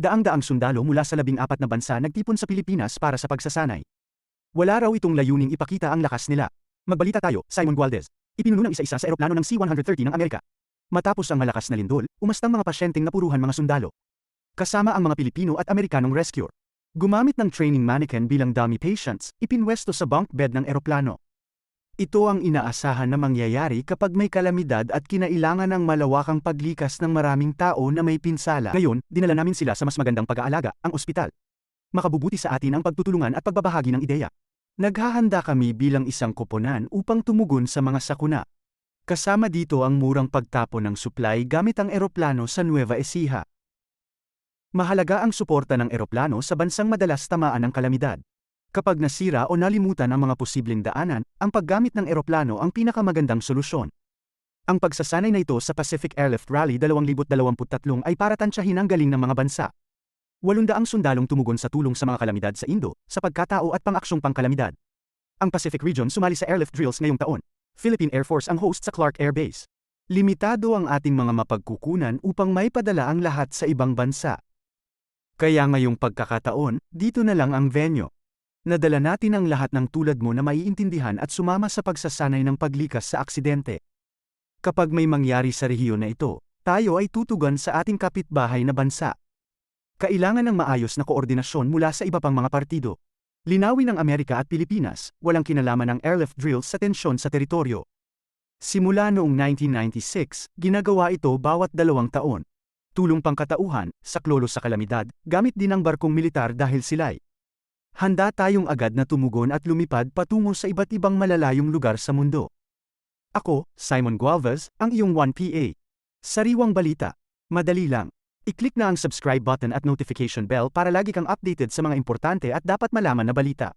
Daang-daang sundalo mula sa labing apat na bansa nagtipon sa Pilipinas para sa pagsasanay. Wala raw itong layuning ipakita ang lakas nila. Magbalita tayo, Simon Gualdez. Ipinuno ng isa-isa sa eroplano ng C-130 ng Amerika. Matapos ang malakas na lindol, umastang mga pasyenteng napuruhan mga sundalo. Kasama ang mga Pilipino at Amerikanong rescuer. Gumamit ng training mannequin bilang dummy patients, ipinwesto sa bunk bed ng eroplano. Ito ang inaasahan na mangyayari kapag may kalamidad at kinailangan ng malawakang paglikas ng maraming tao na may pinsala. Ngayon, dinala namin sila sa mas magandang pag-aalaga, ang ospital. Makabubuti sa atin ang pagtutulungan at pagbabahagi ng ideya. Naghahanda kami bilang isang koponan upang tumugon sa mga sakuna. Kasama dito ang murang pagtapon ng supply gamit ang eroplano sa Nueva Ecija. Mahalaga ang suporta ng eroplano sa bansang madalas tamaan ng kalamidad. Kapag nasira o nalimutan ang mga posibleng daanan, ang paggamit ng eroplano ang pinakamagandang solusyon. Ang pagsasanay na ito sa Pacific Airlift Rally 2023 ay para tansyahin ang galing ng mga bansa. Walundaang sundalong tumugon sa tulong sa mga kalamidad sa Indo, sa pagkatao at pang-aksyong pangkalamidad. Ang Pacific Region sumali sa airlift drills ngayong taon. Philippine Air Force ang host sa Clark Air Base. Limitado ang ating mga mapagkukunan upang may padala ang lahat sa ibang bansa. Kaya ngayong pagkakataon, dito na lang ang venue. Nadala natin ang lahat ng tulad mo na maiintindihan at sumama sa pagsasanay ng paglikas sa aksidente. Kapag may mangyari sa rehiyon na ito, tayo ay tutugan sa ating kapitbahay na bansa. Kailangan ng maayos na koordinasyon mula sa iba pang mga partido. Linawin ng Amerika at Pilipinas, walang kinalaman ng airlift drills sa tensyon sa teritoryo. Simula noong 1996, ginagawa ito bawat dalawang taon. Tulong pangkatauhan, saklolo sa kalamidad, gamit din ang barkong militar dahil sila'y Handa tayong agad na tumugon at lumipad patungo sa iba't ibang malalayong lugar sa mundo. Ako, Simon Gualvez, ang iyong 1PA. Sariwang balita. Madali lang. I-click na ang subscribe button at notification bell para lagi kang updated sa mga importante at dapat malaman na balita.